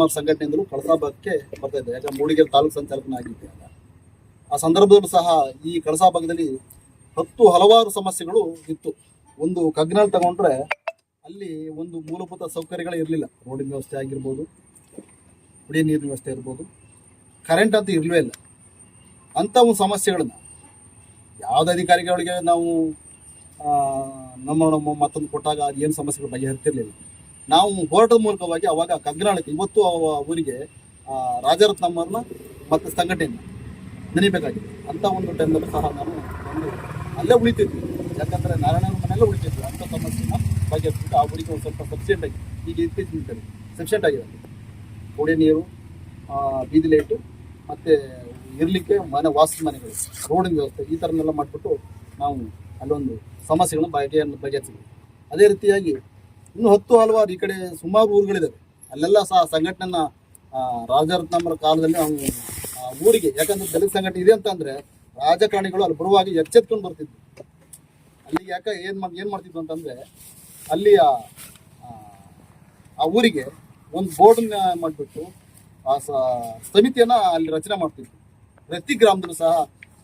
ನಮ್ಮ ಸಂಘಟನೆಯಿಂದಲೂ ಕಳಸಾ ಭಾಗಕ್ಕೆ ಬರ್ತಾ ಇದ್ದೆ ಯಾಕಂದ್ರೆ ಮೂಡಿಗೆರೆ ತಾಲೂಕು ಸಂಚಾಲಕನಾಗಿದ್ದೆ ಅಲ್ಲ ಆ ಸಂದರ್ಭದಲ್ಲೂ ಸಹ ಈ ಕಳಸಾ ಭಾಗದಲ್ಲಿ ಹತ್ತು ಹಲವಾರು ಸಮಸ್ಯೆಗಳು ಇತ್ತು. ಒಂದು ಕಗ್ನಲ್ ತಗೊಂಡ್ರೆ ಅಲ್ಲಿ ಒಂದು ಮೂಲಭೂತ ಸೌಕರ್ಯಗಳೇ ಇರಲಿಲ್ಲ. ರೋಡಿನ ವ್ಯವಸ್ಥೆ ಆಗಿರ್ಬೋದು, ಕುಡಿಯ ನೀರಿನ ವ್ಯವಸ್ಥೆ ಇರ್ಬೋದು ಕರೆಂಟ್ ಅಂತೂ ಇರಲೇ ಇಲ್ಲ. ಅಂಥ ಒಂದು ಸಮಸ್ಯೆಗಳನ್ನ ಯಾವುದೇ ಅಧಿಕಾರಿಗಳಿಗೆ ನಾವು ನಮ್ಮ ನಮ್ಮ ಮತ್ತೊಂದು ಕೊಟ್ಟಾಗ ಏನು ಸಮಸ್ಯೆಗಳು ಬಗೆಹರಿತಿರ್ಲಿಲ್ಲ. ನಾವು ಹೋರಾಟದ ಮೂಲಕವಾಗಿ ಅವಾಗ ಕಗ್ನಾಳಕ್ಕೆ ಇವತ್ತು ಊರಿಗೆ ರಾಜರತ್ನಮ್ಮರನ್ನ ಮತ್ತು ಸಂಘಟನೆಯನ್ನು ನೆನೀಬೇಕಾಗಿದೆ ಅಂತ ಒಂದು ಟೈಮ್ನಲ್ಲೂ ಸಹ ನಾನು ಒಂದು ಅಲ್ಲೇ ಉಳಿತಿದ್ವಿ. ಯಾಕಂದ್ರೆ ನಾರಾಯಣ ಮನೆಯಲ್ಲೇ ಉಳಿತಿದ್ವಿ. ಅಂತ ಸಮಸ್ಯೆನ ಬಗ್ಗೆ ಆ ಊರಿಗೆ ಒಂದು ಸ್ವಲ್ಪ ಸಬ್ಸಿಡೆಂಟ್ ಆಗಿ, ಈಗ ಇತ್ತೀಚಿನ ಕಡೆ ಸಬ್ಸಿಡೆಂಟ್ ಆಗಿದೆ. ಕುಡಿಯ ನೀರು ಬೀದಿ ಲೈಟು, ಮತ್ತು ಇರಲಿಕ್ಕೆ ಮನೆ ವಾಸ ಮನೆಗಳು, ರೋಡಿನ ವ್ಯವಸ್ಥೆ, ಈ ಥರನೆಲ್ಲ ಮಾಡಿಬಿಟ್ಟು ನಾವು ಅಲ್ಲೊಂದು ಸಮಸ್ಯೆಗಳನ್ನ ಬಗೆಯನ್ನು ಬಗೆಹರಿಸಿದ್ವಿ. ಅದೇ ರೀತಿಯಾಗಿ ಇನ್ನು ಹತ್ತು ಹಲವಾರು ಈ ಕಡೆ ಸುಮಾರು ಊರುಗಳಿದ್ದಾವೆ ಅಲ್ಲೆಲ್ಲ ಸಹ ಸಂಘಟನೆನ ರಾಜರತ್ನಮ್ಮರ ಕಾಲದಲ್ಲಿ ಆ, ಊರಿಗೆ, ಯಾಕಂದ್ರೆ ದಲಿತ ಸಂಘಟನೆ ಇದೆ ಅಂತಂದ್ರೆ ರಾಜಕಾರಣಿಗಳು ಅಲ್ಲಿ ಬರುವಾಗ ಎಚ್ಚೆತ್ಕೊಂಡು ಬರ್ತಿದ್ರು. ಅಲ್ಲಿ ಯಾಕೆ ಏನು ಮಾಡಿ ಏನು ಮಾಡ್ತಿದ್ವು ಅಂತಂದ್ರೆ ಅಲ್ಲಿ ಆ ಊರಿಗೆ ಒಂದು ಬೋರ್ಡನ್ನ ಮಾಡಿಬಿಟ್ಟು, ಆ ಸಮಿತಿಯನ್ನ ಅಲ್ಲಿ ರಚನೆ ಮಾಡ್ತಿದ್ರು. ಪ್ರತಿ ಗ್ರಾಮದಲ್ಲೂ ಸಹ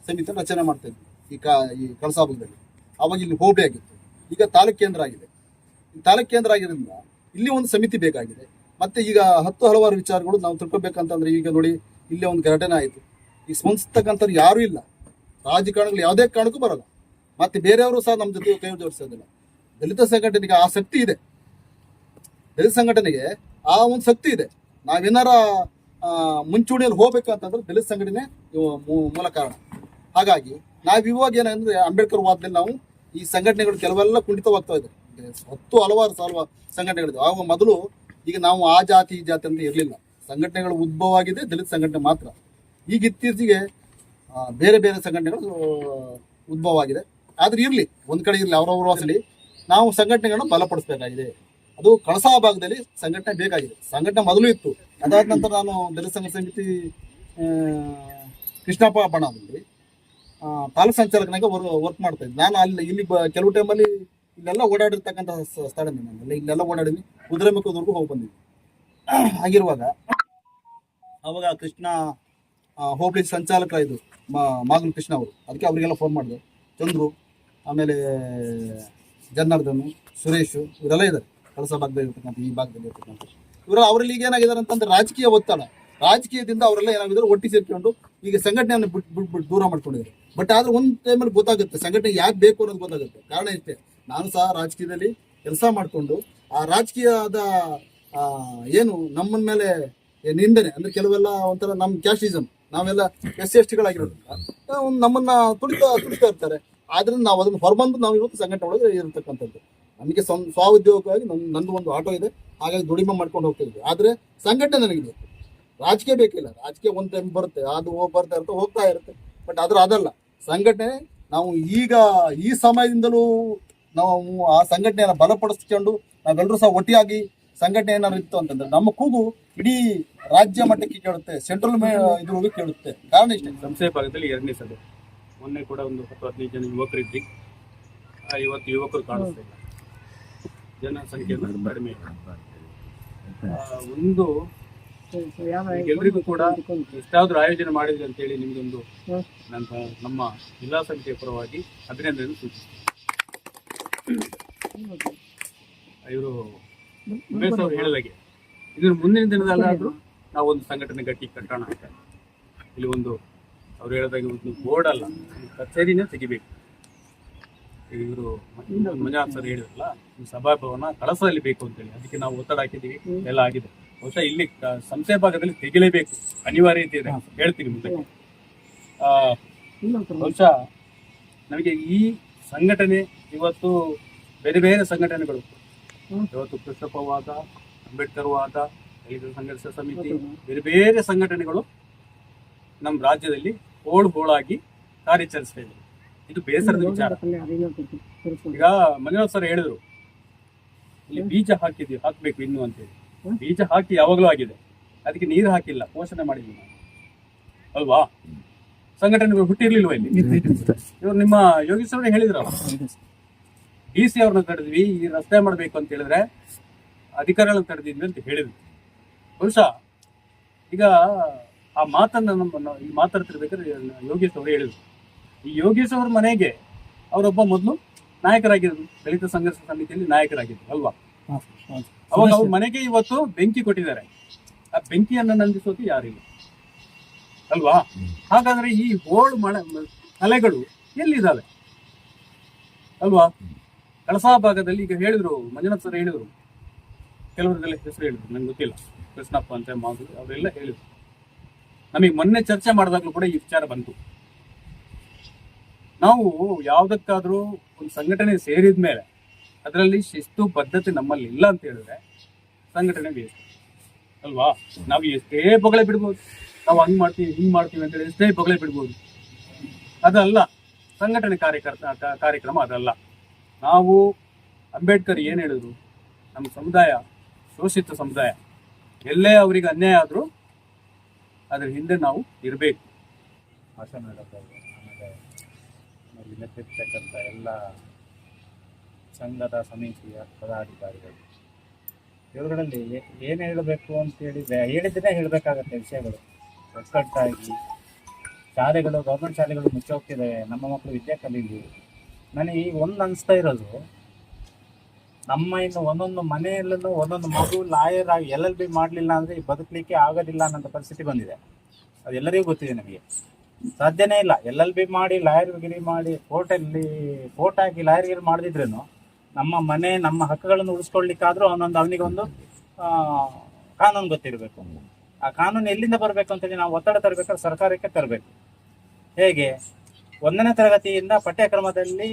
ಸಮಿತಿಯನ್ನು ರಚನೆ ಮಾಡ್ತಾ ಇದ್ವಿ ಈ ಕಾ, ಈ ಕಳಸಾ ಭಾಗದಲ್ಲಿ ಅವಾಗ ಇಲ್ಲಿ ಹೋಬಳಿ ಆಗಿತ್ತು. ಈಗ ತಾಲೂಕು ಕೇಂದ್ರ ಆಗಿದೆ. ತಾಲೂಕ್ ಕೇಂದ್ರ ಆಗಿರೋದ್ರಿಂದ ಇಲ್ಲಿ ಒಂದು ಸಮಿತಿ ಬೇಕಾಗಿದೆ. ಮತ್ತೆ ಈಗ ಹತ್ತು ಹಲವಾರು ವಿಚಾರಗಳು ನಾವು ತಿಳ್ಕೊಬೇಕಂತಂದ್ರೆ ಈಗ ನೋಡಿ ಇಲ್ಲೇ ಒಂದು ಘಟನೆ ಆಯಿತು. ಈ ಸ್ಪಂದಿಸ್ತಕ್ಕಂಥವ್ರು ಯಾರೂ ಇಲ್ಲ. ರಾಜಕಾರಣಗಳು ಯಾವುದೇ ಕಾರಣಕ್ಕೂ ಬರಲ್ಲ. ಮತ್ತೆ ಬೇರೆಯವರು ಸಹ ನಮ್ಮ ಜೊತೆ ಕೈ ಜೋಡಿಸೋದಿಲ್ಲ. ದಲಿತ ಸಂಘಟನೆಗೆ ಆ ಶಕ್ತಿ ಇದೆ. ದಲಿತ ಸಂಘಟನೆಗೆ ಆ ಒಂದು ಶಕ್ತಿ ಇದೆ. ನಾವೇನಾರ ಮುಂಚೂಣಿಯಲ್ಲಿ ಹೋಗ್ಬೇಕಂತಂದ್ರೆ ದಲಿತ ಸಂಘಟನೆ ಮೂಲ ಕಾರಣ. ಹಾಗಾಗಿ ನಾವು ಇವಾಗ ಏನಂದ್ರೆ ಅಂಬೇಡ್ಕರ್ ವಾದದಲ್ಲಿ ನಾವು ಈ ಸಂಘಟನೆಗಳು ಕೆಲವೆಲ್ಲ ಕುಂಠಿತವಾಗ್ತಾ ಇದೆ ಹತ್ತು ಹಲವಾರು ಸಾಲ್ವ ಸಂಘಟನೆಗಳಿದೆ ಆಗ ಮೊದಲು ಈಗ ನಾವು ಆ ಜಾತಿ ಈ ಜಾತಿ ಅಂತ ಇರಲಿಲ್ಲ. ಸಂಘಟನೆಗಳು ಉದ್ಭವ ಆಗಿದೆ ದಲಿತ ಸಂಘಟನೆ ಮಾತ್ರ. ಈಗ ಇತ್ತೀಚೆಗೆ ಬೇರೆ ಬೇರೆ ಸಂಘಟನೆಗಳು ಉದ್ಭವ ಆಗಿದೆ ಆದ್ರೆ ಇರಲಿ ಒಂದ್ ಕಡೆ ಇರಲಿ ಅವರವರ ವಾಸಲಿ ನಾವು ಸಂಘಟನೆಗಳನ್ನ ಬಲಪಡಿಸಬೇಕಾಗಿದೆ. ಅದು ಕಳಸಾ ಭಾಗದಲ್ಲಿ ಸಂಘಟನೆ ಬೇಕಾಗಿದೆ. ಸಂಘಟನೆ ಮೊದಲು ಇತ್ತು. ಅದಾದ ನಂತರ ನಾನು ದಲಿತ ಸಂಘ ಸಮಿತಿ ಕೃಷ್ಣಪ್ಪ ಬಣದಲ್ಲಿ ಆ, ತಾಲೂಕು ಸಂಚಾಲಕನಾಗ ವರ್ಕ್ ಮಾಡ್ತಾ ಇದ್ದೆ. ನಾನು ಅಲ್ಲಿ ಇಲ್ಲಿ ಕೆಲವು ಟೈಮಲ್ಲಿ ಇಲ್ಲೆಲ್ಲ ಓಡಾಡಿರ್ತಕ್ಕಂಥ ಸ್ಥಳ ನಿಮ್ಮಲ್ಲಿ ಇಲ್ಲೆಲ್ಲ ಕುದುರೆ ಕುದುರೆಮುಖದವರೆಗೂ ಹೋಗಿ ಬಂದಿದ್ವಿ ಆಗಿರುವಾಗ, ಅವಾಗ ಕೃಷ್ಣ ಹೋಬಳಿ ಸಂಚಾಲಕ ಇದು ಮಾಗನ್ ಕೃಷ್ಣ ಅವರು. ಅದಕ್ಕೆ ಅವರಿಗೆಲ್ಲ ಫೋನ್ ಮಾಡಿದೆ. ಚಂದ್ರು, ಆಮೇಲೆ ಜನಾರ್ದನ್ ಸುರೇಶ್, ಇವರೆಲ್ಲ ಇದ್ದಾರೆ. ಕಳಸ ಭಾಗದಲ್ಲಿ ಇರ್ತಕ್ಕಂಥ, ಈ ಭಾಗದಲ್ಲಿ ಇರ್ತಕ್ಕಂಥ. ಇವರು ಅವರಲ್ಲಿ ಈಗ ಏನಾಗಿದ್ದಾರೆ ಅಂತಂದ್ರೆ ರಾಜಕೀಯ ಒತ್ತಡ. ರಾಜಕೀಯದಿಂದ ಅವರೆಲ್ಲ ಏನಾಗಿದ್ರು ಒಟ್ಟಿ ಸೇರ್ಕೊಂಡು ಈಗ ಸಂಘಟನೆಯನ್ನು ಬಿಟ್ ಬಿಟ್ಟು ದೂರ ಮಾಡ್ಕೊಂಡಿದ್ದಾರೆ. ಬಟ್ ಆದ್ರೆ ಒಂದು ಟೈಮಲ್ಲಿ ಗೊತ್ತಾಗುತ್ತೆ, ಸಂಘಟನೆ ಯಾಕೆ ಬೇಕು ಅನ್ನೋದು ಗೊತ್ತಾಗುತ್ತೆ. ಕಾರಣ ಇಷ್ಟೇ. ನಾನು ಸಹ ರಾಜಕೀಯದಲ್ಲಿ ಕೆಲಸ ಮಾಡಿಕೊಂಡು, ಆ ರಾಜಕೀಯದ ಏನು ನಮ್ಮ ಮೇಲೆ ನಿಂದನೆ, ಅಂದ್ರೆ ಕೆಲವೆಲ್ಲ ಒಂಥರ ನಮ್ಮ ಕ್ಯಾಸ್ಟಿಸಮ್, ನಾವೆಲ್ಲ ಎಸ್ ಎಸ್ ಟಿಗಳಾಗಿರೋದ್ರಿಂದ ನಮ್ಮನ್ನ ತುಳಿತಾ ತುಳಿತಾ ಇರ್ತಾರೆ. ಆದ್ರಿಂದ ನಾವು ಅದನ್ನು ಹೊರಬಂದು ನಾವು ಇವತ್ತು ಸಂಘಟನೆ ಒಳಗೆ ಇರತಕ್ಕಂಥದ್ದು. ನಮಗೆ ಸ್ವ ಸ್ವಉದ್ಯೋಗವಾಗಿ ನನ್ ನಂದು ಒಂದು ಆಟೋ ಇದೆ, ಹಾಗಾಗಿ ದುಡಿಮೆ ಮಾಡ್ಕೊಂಡು ಹೋಗ್ತಿದ್ವಿ. ಆದ್ರೆ ಸಂಘಟನೆ ನನಗೆ ರಾಜಕೀಯ ಬೇಕಿಲ್ಲ. ರಾಜಕೀಯ ಒಂದು ಟೈಮ್ ಬರುತ್ತೆ, ಅದು ಹೋಗಿ ಬರ್ತಾ ಇರುತ್ತೆ ಹೋಗ್ತಾ ಇರುತ್ತೆ. ಬಟ್ ಆದ್ರೂ ಅದಲ್ಲ ಸಂಘಟನೆ ನಾವು ಈಗ ಈ ಸಮಯದಿಂದಲೂ ನಾವು ಆ ಸಂಘಟನೆಯನ್ನು ಬಲಪಡಿಸ್ಕೊಂಡು ನಾವೆಲ್ಲರೂ ಸಹ ಒಟ್ಟಿಯಾಗಿ ಸಂಘಟನೆ ಏನಾದ್ರು ಇತ್ತು ಅಂತಂದ್ರೆ ನಮ್ಮ ಕೂಗು ಇಡೀ ರಾಜ್ಯ ಮಟ್ಟಕ್ಕೆ ಕೇಳುತ್ತೆ ಸೆಂಟ್ರಲ್ ಇದ್ರೊಳಗೆ ಕೇಳುತ್ತೆ. ಕಾರಣ ಇಷ್ಟೇ. ಸಂಸ್ಥೆ ಭಾಗದಲ್ಲಿ ಎರಡನೇ ಸಭೆ. ಮೊನ್ನೆ ಕೂಡ ಒಂದು ಹತ್ತು ಹದಿನೈದು ಜನ ಯುವಕರಿದ್ವಿ. ಆ, ಇವತ್ತು ಯುವಕರು ಕಾಣಿಸ್ತಾ ಇಲ್ಲ. ಜನಸಂಖ್ಯೆ ಕಡಿಮೆ ಒಂದು ಎಲ್ರಿಗೂ ಕೂಡ ಎಷ್ಟಾದ್ರೂ ಆಯೋಜನೆ ಮಾಡಿದ್ರಿ ಅಂತೇಳಿ ನಿಮ್ದೊಂದು ಒಂದು ನಮ್ಮ ಜಿಲ್ಲಾ ಸಮಿತಿಯ ಪರವಾಗಿ ಅಭಿನಂದನೆ ಸೂಚಿಸ್ತೀನಿ. ಇವರು ಮುಂದಿನ ದಿನದಲ್ಲಾದ್ರೂ ನಾವು ಒಂದು ಸಂಘಟನೆ ಗಟ್ಟಿ ಕಟ್ಟೋಣ ಅಂತ. ಇಲ್ಲಿ ಒಂದು ಅವ್ರು ಹೇಳಿದಾಗ ಒಂದು ಬೋರ್ಡ್ ಅಲ್ಲ ಕಚೇರಿನೇ ತೆಗಿಬೇಕು. ಇವರು ಮಂಜುನಾಥ್ ಸರ್ ಹೇಳಿದ್ರಲ್ಲ ಸಭಾಭವನ ಕಳಸದಲ್ಲಿ ಬೇಕು ಅಂತೇಳಿ. ಅದಕ್ಕೆ ನಾವು ಒತ್ತಡ ಹಾಕಿದ್ದೀವಿ, ಎಲ್ಲ ಆಗಿದೆ. ಬಹುಶಃ ಇಲ್ಲಿ ಸಂಸ್ಥೆ ಭಾಗದಲ್ಲಿ ತೆಗಿಲೇಬೇಕು. ಅನಿವಾರ್ಯತೆ ಇದೆ ಹೇಳ್ತೀವಿ ಮುಂದೆ ಬಹುಶಃ ನಮಗೆ ಈ ಸಂಘಟನೆ ಇವತ್ತು ಬೇರೆ ಬೇರೆ ಸಂಘಟನೆಗಳು. ಇವತ್ತು ಕೃಷ್ಣಪ್ಪವಾದ ಅಂಬೇಡ್ಕರ್ ವಾದ, ದಲಿತ ಸಂಘರ್ಷ ಸಮಿತಿ, ಬೇರೆ ಬೇರೆ ಸಂಘಟನೆಗಳು ನಮ್ಮ ರಾಜ್ಯದಲ್ಲಿ ಹೋಳು ಹೋಳಾಗಿ ಕಾರ್ಯಾಚರಿಸ್ತಾ ಇದೆ ಇದು ಬೇಸರದ ವಿಚಾರ. ಈಗ ಮಂಜುನಾಥ್ ಸರ್ ಹೇಳಿದ್ರು, ಇಲ್ಲಿ ಬೀಜ ಹಾಕಿದ್ವಿ, ಹಾಕ್ಬೇಕು ಇನ್ನು ಅಂತೇಳಿ. ಬೀಜ ಹಾಕಿ ಯಾವಾಗಲೂ ಆಗಿದೆ. ಅದಕ್ಕೆ ನೀರು ಹಾಕಿಲ್ಲ, ಪೋಷಣೆ ಮಾಡಿದ್ವಿ ನಾವು. ಅಲ್ವಾ? ಸಂಘಟನೆಗಳು ಹುಟ್ಟಿರ್ಲಿಲ್ವ ಇಲ್ಲಿ? ಇವ್ರು ನಿಮ್ಮ ಯೋಗೀಶ್ವರ ಹೇಳಿದ್ರಲ್ಲ. ಡಿ ಸಿ ಅವ್ರನ್ನ ತಡೆದ್ವಿ ಈ ರಸ್ತೆ ಮಾಡಬೇಕು ಅಂತ ಹೇಳಿದ್ರೆ ಅಧಿಕಾರಿಗಳನ್ನ ತಡೆದಿದ್ವಿ ಅಂತ ಹೇಳಿದ್ವಿ. ಬಹುಶಃ ಈಗ ಆ ಮಾತನ್ನ ನಮ್ಮ ಈ ಮಾತಾಡ್ತಿರ್ಬೇಕಾದ್ರೆ ಯೋಗೇಶ್ ಅವರು ಹೇಳಿದ್ರು. ಈ ಯೋಗೇಶ್ ಅವ್ರ ಮನೆಗೆ ಅವರೊಬ್ಬ ಮೊದಲು ನಾಯಕರಾಗಿದ್ರು ದಲಿತ ಸಂಘರ್ಷ ಸಮಿತಿಯಲ್ಲಿ ನಾಯಕರಾಗಿದ್ರು ಅಲ್ವಾ? ಅವಾಗ ಅವ್ರ ಮನೆಗೆ ಇವತ್ತು ಬೆಂಕಿ ಕೊಟ್ಟಿದ್ದಾರೆ. ಆ ಬೆಂಕಿಯನ್ನು ನಂದಿಸೋದು ಯಾರಿಲ್ಲ. ಅಲ್ವಾ? ಹಾಗಾದ್ರೆ ಈ ಹೋಳು ಮಳೆ ಕಲೆಗಳು ಎಲ್ಲಿದ್ದಾವೆ? ಅಲ್ವಾ? ಕಳಸಾ ಭಾಗದಲ್ಲಿ ಈಗ ಹೇಳಿದ್ರು, ಮಂಜುನಾಥ್ ಸರ್ ಹೇಳಿದ್ರು. ಕೆಲವರಿಗೆಲ್ಲ ಹೆಸರು ಹೇಳಿದ್ರು, ನಂಗೆ ಗೊತ್ತಿಲ್ಲ. ಕೃಷ್ಣಪ್ಪ ಅಂತ ಮಾಧುರಿ, ಅವರೆಲ್ಲ ಹೇಳಿದ್ರು. ನಮಗೆ ಮೊನ್ನೆ ಚರ್ಚೆ ಮಾಡಿದಾಗಲೂ ಕೂಡ ಈ ವಿಚಾರ ಬಂತು. ನಾವು ಯಾವ್ದಕ್ಕಾದ್ರೂ ಒಂದು ಸಂಘಟನೆ ಸೇರಿದ ಮೇಲೆ, ಅದರಲ್ಲಿ ಶಿಸ್ತು ಬದ್ಧತೆ ನಮ್ಮಲ್ಲಿ ಇಲ್ಲ ಅಂತ ಹೇಳಿದ್ರೆ ಸಂಘಟನೆ ಬೇಕು ಅಲ್ವಾ? ನಾವು ಎಷ್ಟೇ ಬೊಗಳೆ ಬಿಡ್ಬೋದು. ನಾವು ಹಂಗೆ ಮಾಡ್ತೀವಿ, ಹಿಂಗೆ ಮಾಡ್ತೀವಿ ಅಂತ ಹೇಳಿ ಎಷ್ಟೇ ಬೊಗಳೆ ಬಿಡ್ಬೋದು. ಅದಲ್ಲ, ಸಂಘಟನೆ ಕಾರ್ಯಕರ್ತ, ಕಾರ್ಯಕ್ರಮ ಅದಲ್ಲ. ನಾವು ಅಂಬೇಡ್ಕರ್ ಏನು ಹೇಳಿದ್ರು? ನಮ್ಮ ಸಮುದಾಯ, ಶೋಷಿತ ಸಮುದಾಯ. ಎಲ್ಲೇ ಅವರಿಗೆ ಅನ್ಯಾಯ ಆದರೂ ಅದ್ರ ಹಿಂದೆ ನಾವು ಇರಬೇಕು. ಭಾಷಣ ಆಮೇಲೆ ಎಲ್ಲ ಸಂಘದ ಸಮಿತಿಯ ಪದಾಧಿಕಾರಿಗಳು. ಇವುಗಳಲ್ಲಿ ಏನು ಹೇಳಬೇಕು ಅಂತ ಹೇಳಿದ್ರೆ ಹೇಳಬೇಕಾಗತ್ತೆ ವಿಷಯಗಳು. ಕಟ್ಟಾಗಿ ಶಾಲೆಗಳು, ಗೌರ್ಮೆಂಟ್ ಶಾಲೆಗಳು ಮುಚ್ಚೋಗ್ತಿದ್ದಾವೆ ನಮ್ಮ ಮಕ್ಕಳು ವಿದ್ಯೆ ಕಲೀಲಿ. ನನಗೆ ಈಗ ಒಂದು ಅನಿಸ್ತಾ ಇರೋದು, ನಮ್ಮ ಇನ್ನು ಒಂದೊಂದು ಮನೆಯಲ್ಲೂ ಒಂದೊಂದು ಮಗು ಲಾಯರ್ ಆಗಿ ಎಲ್ ಎಲ್ ಬಿ ಮಾಡಲಿಲ್ಲ ಅಂದರೆ ಬದುಕಲಿಕ್ಕೆ ಆಗೋದಿಲ್ಲ ಅನ್ನೋಂಥ ಪರಿಸ್ಥಿತಿ ಬಂದಿದೆ. ಅದೆಲ್ಲರಿಗೂ ಗೊತ್ತಿದೆ ನಮಗೆ. ಸಾಧ್ಯನೇ ಇಲ್ಲ. ಎಲ್ ಎಲ್ ಬಿ ಮಾಡಿ, ಲಾಯರ್ಗಿರಿ ಮಾಡಿ, ಕೋರ್ಟಲ್ಲಿ, ಕೋರ್ಟ್ ಹಾಕಿ ಲಾಯರ್ಗಿರಿ ಮಾಡಿದ್ರೇನು ನಮ್ಮ ಮನೆ, ನಮ್ಮ ಹಕ್ಕುಗಳನ್ನು ಉಳಿಸ್ಕೊಳ್ಲಿಕ್ಕಾದ್ರೂ ಅವನೊಂದು ಅವನಿಗೊಂದು ಕಾನೂನು ಗೊತ್ತಿರಬೇಕು. ಆ ಕಾನೂನು ಎಲ್ಲಿಂದ ಬರಬೇಕು ಅಂತೇಳಿ ನಾವು ಒತ್ತಡ ತರಬೇಕಾದ್ರೆ ಸರ್ಕಾರಕ್ಕೆ ತರಬೇಕು. ಹೇಗೆ? ಒಂದನೇ ತರಗತಿಯಿಂದ ಪಠ್ಯಕ್ರಮದಲ್ಲಿ